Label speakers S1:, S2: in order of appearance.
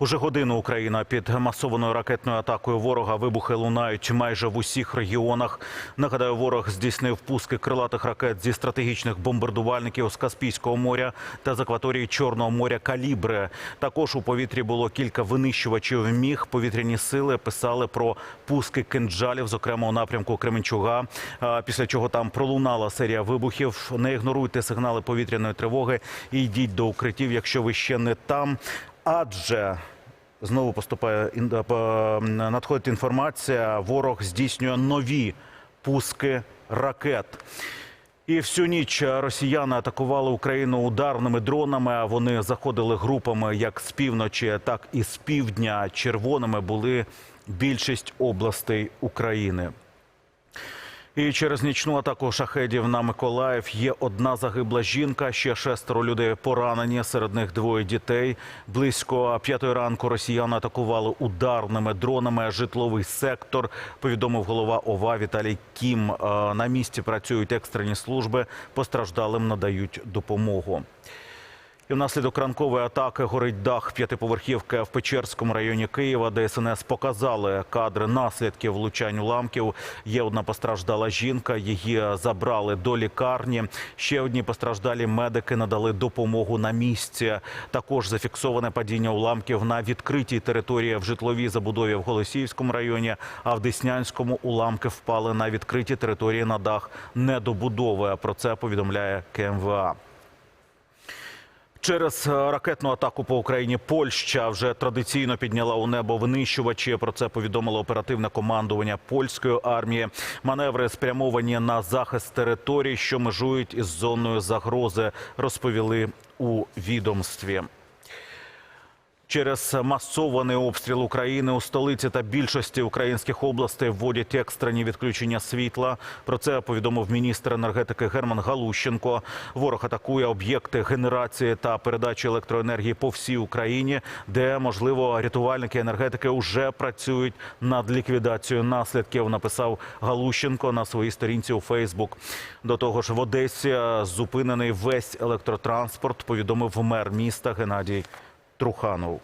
S1: Уже годину Україна під масованою ракетною атакою ворога вибухи лунають майже в усіх регіонах. Нагадаю, ворог здійснив пуски крилатих ракет зі стратегічних бомбардувальників з Каспійського моря та з акваторії Чорного моря Калібри. Також у повітрі було кілька винищувачів міг. Повітряні сили писали про пуски кинджалів, зокрема у напрямку Кременчуга. Після чого там пролунала серія вибухів. Не ігноруйте сигнали повітряної тривоги і йдіть до укриттів, якщо ви ще не там. Адже знову поступає е, надходить інформація. Ворог здійснює нові пуски ракет. І всю ніч росіяни атакували Україну ударними дронами. Вони заходили групами як з півночі, так і з півдня. Червоними були більшість областей України. І через нічну атаку шахедів на Миколаїв є одна загибла жінка, ще шестеро людей поранені, серед них двоє дітей. Близько п'ятої ранку росіяни атакували ударними дронами житловий сектор. Повідомив голова ОВА Віталій Кім. Е, На місці працюють екстрені служби, постраждалим надають допомогу. І внаслідок ранкової атаки горить дах п'ятиповерхівки в Печерському районі Києва. ДСНС показали кадри наслідків влучань уламків. Є одна постраждала жінка. Її забрали до лікарні. Ще одні постраждалі медики надали допомогу на місці. Також зафіксоване падіння уламків на відкритій території в житловій забудові в Голосіївському районі. А в Деснянському уламки впали на відкритій території на дах недобудови. Про це повідомляє КМВА. Через е, ракетну атаку по Україні Польща вже традиційно підняла у небо винищувачі. Про це повідомило оперативне командування польської армії. Маневри спрямовані на захист територій, що межують із зоною загрози, розповіли у відомстві. Через масований обстріл України у столиці та більшості українських областей вводять екстрені відключення світла. Про це повідомив міністр енергетики Герман Галущенко. Ворог атакує об'єкти генерації та передачі електроенергії по всій Україні, де можливо рятувальники енергетики вже працюють над ліквідацією наслідків. Написав Галущенко на своїй сторінці у Фейсбук. До того ж, в Одесі зупинений весь електротранспорт. Повідомив мер міста Геннадій Труханов.